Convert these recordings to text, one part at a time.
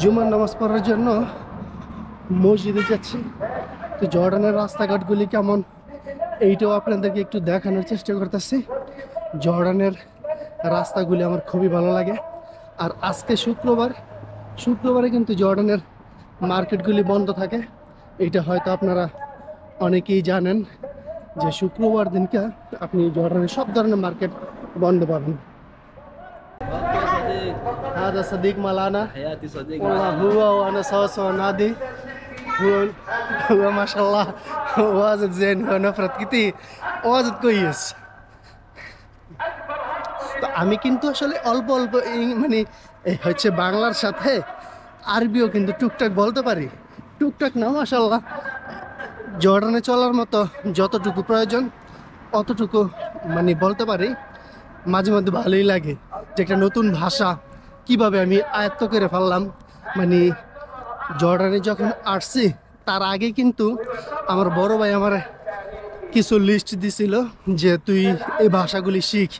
জুমার নামাজ পড়ার জন্য মসজিদে যাচ্ছি। তো জর্ডানের রাস্তাঘাটগুলি কেমন? এইটাও আপনাদেরকে একটু দেখানোর চেষ্টা করতেছি। জর্ডানের রাস্তাগুলি আমার খুবই ভালো লাগে। আর আজকে শুক্রবার, শুক্রবারে কিন্তু জর্ডানের মার্কেটগুলি বন্ধ থাকে। এটা হয়তো আপনারা অনেকেই জানেন যে শুক্রবার দিনকে আপনি জর্ডানের সব ধরনের মার্কেট বন্ধ পাবেন। هذا صديق مولانا حياتي صديق والله هو وانا سوا سوا نادي هو هو ما شاء الله واجد زين هو نفرت كتير واجد كويس তো আমি কিন্তু আসলে অল্প অল্প এই মানে এই হচ্ছে বাংলার সাথে আরবিও কিন্তু টুকটাক বলতে পারি টুকটাক না মাসাল্লাহ জর্ডানে চলার মতো যতটুকু প্রয়োজন অতটুকু মানে বলতে পারি মাঝে মধ্যে ভালোই লাগে যে একটা নতুন ভাষা কীভাবে আমি আয়ত্ত করে ফেললাম? মানে জর্ডানে যখন আসছি, তার আগে কিন্তু আমার বড় ভাই আমার কিছু লিস্ট দিছিল যে তুই এই ভাষাগুলি শিখ,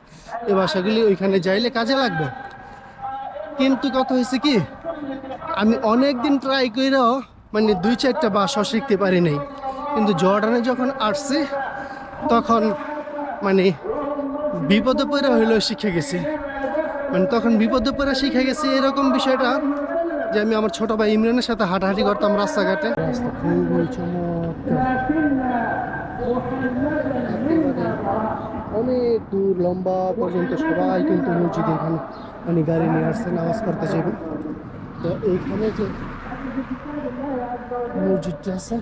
এই ভাষাগুলি ওইখানে যাইলে কাজে লাগবে। কিন্তু কথা হয়েছে কি, আমি অনেক দিন ট্রাই করেও মানে দুই চারটা ভাষা শিখতে পারি নাই। কিন্তু জর্ডানে যখন আসছি, তখন মানে বিপদে পড়ে হইলেও শিখে গেছি। মানে তখন বিপদে পড়ে শিখে গেছি এরকম বিষয়টা যে আমি আমার ছোট ভাই ইমরানের সাথে হাঁটাহাঁটি করতাম রাস্তাঘাটে। রাস্তা খুবই চমৎকার। অনেক দূর, লম্বা পর্যন্ত সবাই কিন্তু মসজিদে এখানে মানে গাড়ি নিয়ে আসছে, নামাজ পড়তে যাবে। তো এইখানে যে মসজিদটা আছে,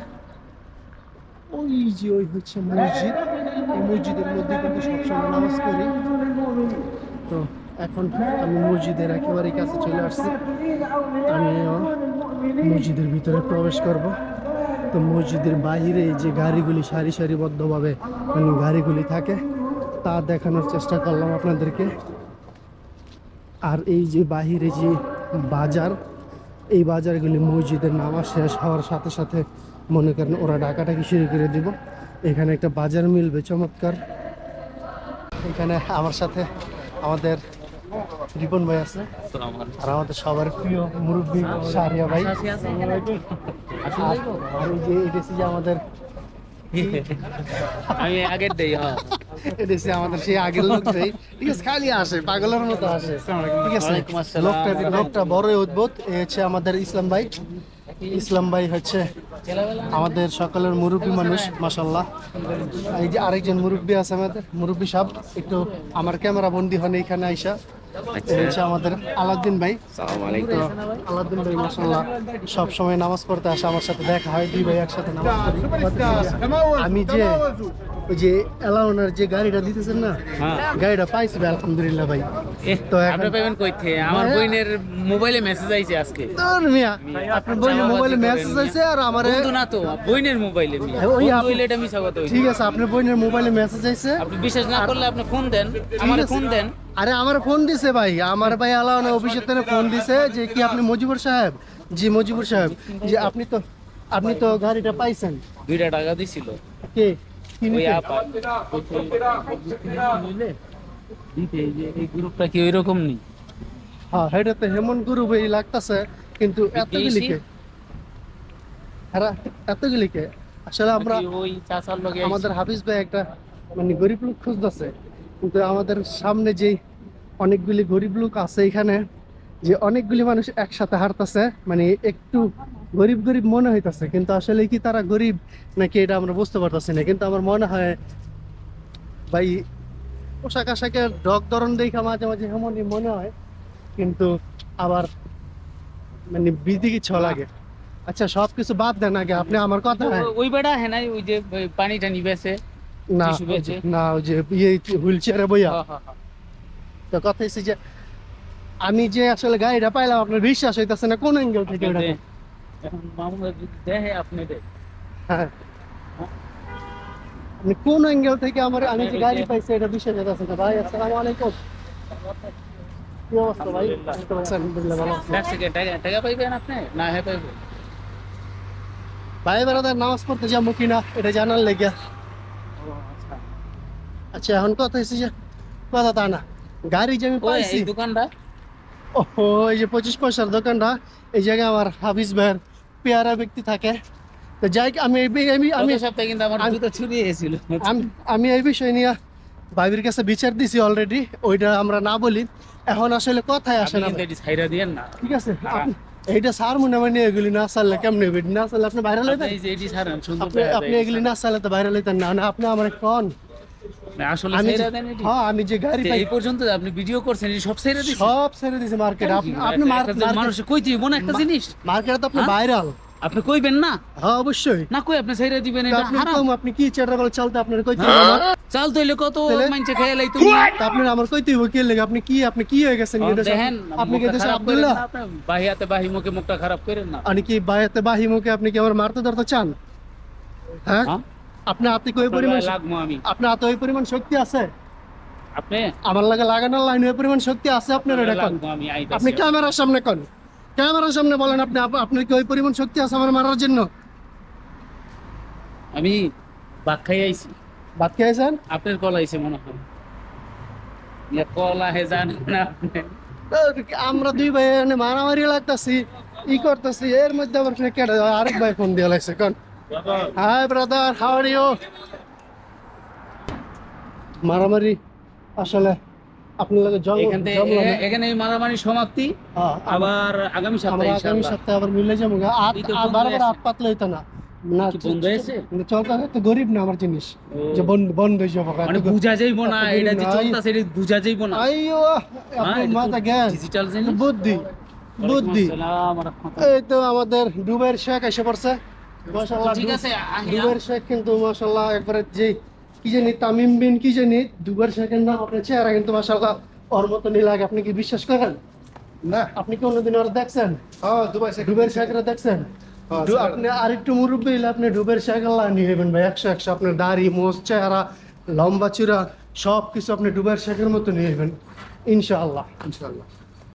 ওই যে ওই হচ্ছে মসজিদ। এই মসজিদের মধ্যে কিন্তু সবসময় নামাজ পড়ি। তো এখন আমি মসজিদের একেবারে কাছে চলে আসছি। আমিও মসজিদের ভিতরে প্রবেশ করব। তো মসজিদের বাইরে যে গাড়িগুলি সারি সারিবদ্ধভাবে মানে গাড়িগুলি থাকে, তা দেখানোর চেষ্টা করলাম আপনাদেরকে। আর এই যে বাহিরে যে বাজার, এই বাজারগুলি মসজিদের নামাজ শেষ হওয়ার সাথে সাথে মনে করেন ওরা ডাকাটাকি শুরু করে দিব। এখানে একটা বাজার মিলবে, চমৎকার। এখানে আমার সাথে আমাদের রিপন ভাই আছে। আর আমাদের সবার প্রিয় মুরব্বী সারিয়া ভাই। আর এই যে যে আমাদের আমি দেই এদেশে আমাদের সেই আগের লোক দেই। ঠিক আছে খালি আসে পাগলের মতো আসে। ঠিক আছে লোকটা লোকটা বড়ই উদ্ভুত এ হচ্ছে আমাদের ইসলাম ভাই। ইসলাম ভাই হচ্ছে আমাদের সকলের মুরব্বী মানুষ মাসাল্লাহ এই যে আরেকজন মুরব্বী আছে আমাদের মুরব্বী সাহেব একটু আমার ক্যামেরা বন্দি হন এইখানে আইসা। আচ্ছা। আমাদের আলাদিন ভাই। আলাদিন ভাই মাসাল্লাহ সব সময় নামাজ পড়তে আসে আমার সাথে দেখা হয় দুই ভাই একসাথে নামাজ আমি যে ওই যে এলাউনার যে গাড়িটা দিতেছেন না হ্যাঁ। গাড়িটা পাইছি আলহামদুলিল্লাহ ভাই। তো আপনি পেমেন্ট কইতে আমার হ্যাঁ। বইনের মোবাইলে মেসেজ আইছে আজকে। তোর মিয়া আপনার বোনের মোবাইলে মেসেজ আছে আর আমার বন্ধু না তো বইনের মোবাইলে মিয়া। ওই আপনি- হইলে এটা মিছা কথা ঠিক আছে আপনার বোনের মোবাইলে মেসেজ আছে আপনি বিশ্বাস না করলে আপনি ফোন দেন আমার ফোন দেন। আরে আমার ফোন দিছে ভাই আমার ভাই আলাউনা অফিসের থেকে ফোন দিছে যে কি আপনি মজিবুর সাহেব? জি মজিবুর সাহেব। যে আপনি তো আপনি তো গাড়িটা পাইছেন। দুইটা টাকা দিছিল। কে? এই গ্রুপটা কি ওইরকম নেই? হ্যাঁ লাগতাছে কিন্তু হ্যাঁ আসলে আমরা ওই চাচার লগে আমাদের হাফিজ ভাই একটা মানে গরিব লোক খুঁজতেছে কিন্তু আমাদের সামনে যে অনেকগুলি গরিব লোক আছে এখানে যে অনেকগুলি মানুষ একসাথে হারতেছে মানে একটু গরিব গরিব মনে হইতাছে কিন্তু আসলে কি তারা গরিব নাকি এটা আমরা বুঝতে পারতেছি না কিন্তু আমার মনে হয় ভাই পোশাক আশাকের ডগ ধরন দেখা মাঝে মাঝে এমনই মনে হয় কিন্তু আবার মানে বিধি কিছু লাগে। আচ্ছা সবকিছু বাদ দেন আগে আপনি আমার কথা ওই বেড়া হ্যাঁ নাই ওই যে পানি টানি বেছে না না ওই যে ইয়ে হুইল চেয়ারে বইয়া। হ্যাঁ, হ্যাঁ, হ্যাঁ। তো কথা হচ্ছে যে আমি যে আসলে গাড়িটা পাইলাম আপনার বিশ্বাস হইতাছে না কোন অ্যাঙ্গেল থেকে ওটা দেখে আপনি হ্যাঁ। কোন অ্যাঙ্গেল থেকে আমার আমি যে গাড়ি পাইছি এটা বিশ্বাস হইতাছে না। ভাই আসসালামু আলাইকুম। কি অবস্থা ভাই? আলহামদুলিল্লাহ ভালো আছি। টাকা টাকা পাইবেন আপনি? না হ্যাঁ পাইবে। ভাই বেড়াদার নামাজ পড়তে যাব কিনা এটা জানার লেগে। আচ্ছা। এখন কথা হচ্ছে যে কথা তা না। গাড়ি যে আমি পাইছি দোকানটা? ও এই যে পঁচিশ পয়সার দোকানটা এই জায়গায় আমার হাফিজ ভাইয়ের পেয়ারা ব্যক্তি থাকে। তো যাই আমি আমি আমি সপ্তাহে কিন্তু আমার আমি- জুতো ছুরিয়ে গেছিল আমি এই বিষয় নিয়ে ভাবির কাছে বিচার দিছি অলরেডি ওইটা আমরা না বলি। এখন আসলে কথাই আসে না। ছাইরা দিয়েন না। ঠিক আছে এইটা সার মনে মানে এগুলি না চাললে কেমনে? না চাললে আপনি ছাড়েন সুন্দর আপনি। এগুলি না চালে তো বাইরে লইতেন না। না আপনি আমার কন। আসলে আমি দেন এটি। হ্যাঁ আমি যে গাড়ি এই পর্যন্ত আপনি ভিডিও করছেন সব ছাইরা দিছেন সব ছেড়ে দিয়েছি মার্কেট আপনি আপনি মানুষ কই মনে একটা জিনিস? মার্কেটে তো আপনি হ্যাঁ? ভাইরাল আপনি কইবেন না? হ্যাঁ অবশ্যই। না কই আপনি ছাইরা দিবেন এটা? হারাম। আপনি কি চেটার বলে চলতে আপনার কইতে চাল কত তুমি? আমার কইতে কি লাগে? আপনি কি আপনি কি হয়ে গেছেন এটা দেখেন আপনি কি মুখটা খারাপ করেন আব্দুল্লাহ? না আপনার বাহিয়াতে বাহি মুখে মুখটা খারাপ করেন না। আপনি কি বাইরে বাহি মুখে আপনি কি আমার মারতে ধরতে চান? হ্যাঁ? হ্যাঁ? আপনি হাতে কই পরিমাণ আপনার লাগবো আমি। আপনার হাতে ওই পরিমাণ শক্তি আছে? আপনি? আমার লাগে লাগানোর লাইন ওই পরিমাণ শক্তি আছে আপনার কোন। আপনি ক্যামেরার সামনে কোন? ক্যামেরার সামনে বলেন আপনি আপনার কি ওই পরিমাণ শক্তি আছে আমার মারার জন্য? আমি ভাত খাই আইছি। ভাত খেয়েছেন আপনার কল আইছে মনে হয়। কল আহে জানেন না আমরা দুই ভাই মারামারি লাগতাছি ই করতেছি এর মধ্যে আবার কেটে আরেক ভাই ফোন দিয়ে লাগছে কোন? Hi brother how are you মারামারি আসলে আপনার লাগে জল এখান মারামারি সমাপ্তি। হ্যাঁ, আবার আগামী আমরা সপ্তাহে আগামী সপ্তাহে আবার মিলে যাব বারবার হয়েছে। হাত পাতলে হইতো না। না বন্ধ হয়েছে? চলতে তো গরিব না আমার জিনিস। যে বন্ধ বন্ধ হয়ে যাব মানে বুঝা যাইব না এটা যে নাই। চলতেছে বুঝা যাইব না। আইয়ো আপনার মাথা জ্ঞান। ডিজিটাল বুদ্ধি বুদ্ধি। এই তো আমাদের ডুবের শেখ এসে পড়ছে। মাশাআল্লাহ ঠিক আছে আহিলাম। ডুবের শেখ কিন্তু মাশাআল্লাহ একবারে যে কি জানি তামিম বিন কি জানি ডুবের শেখের নাম আপনার চেহারা কিন্তু মাশাআল্লাহ ওর মতো লাগে আপনি কি বিশ্বাস করেন? না। আপনি কি অন্যদিন ওরা দেখছেন? হ্যাঁ দুবাই থেকে ডুবের শেখরা দেখছেন? হ্যাঁ। আপনি আরেকটু মুরব্বী হলে আপনি ডুবের শেখ আল্লাহ নিয়ে নেবেন ভাই একশো একশো। আপনার দাড়ি মোজ চেহারা লম্বা চূড়া সব কিছু আপনি ডুবের শেখের মতো নিয়ে নেবেন ইনশাআল্লাহ। ইনশাআল্লাহ।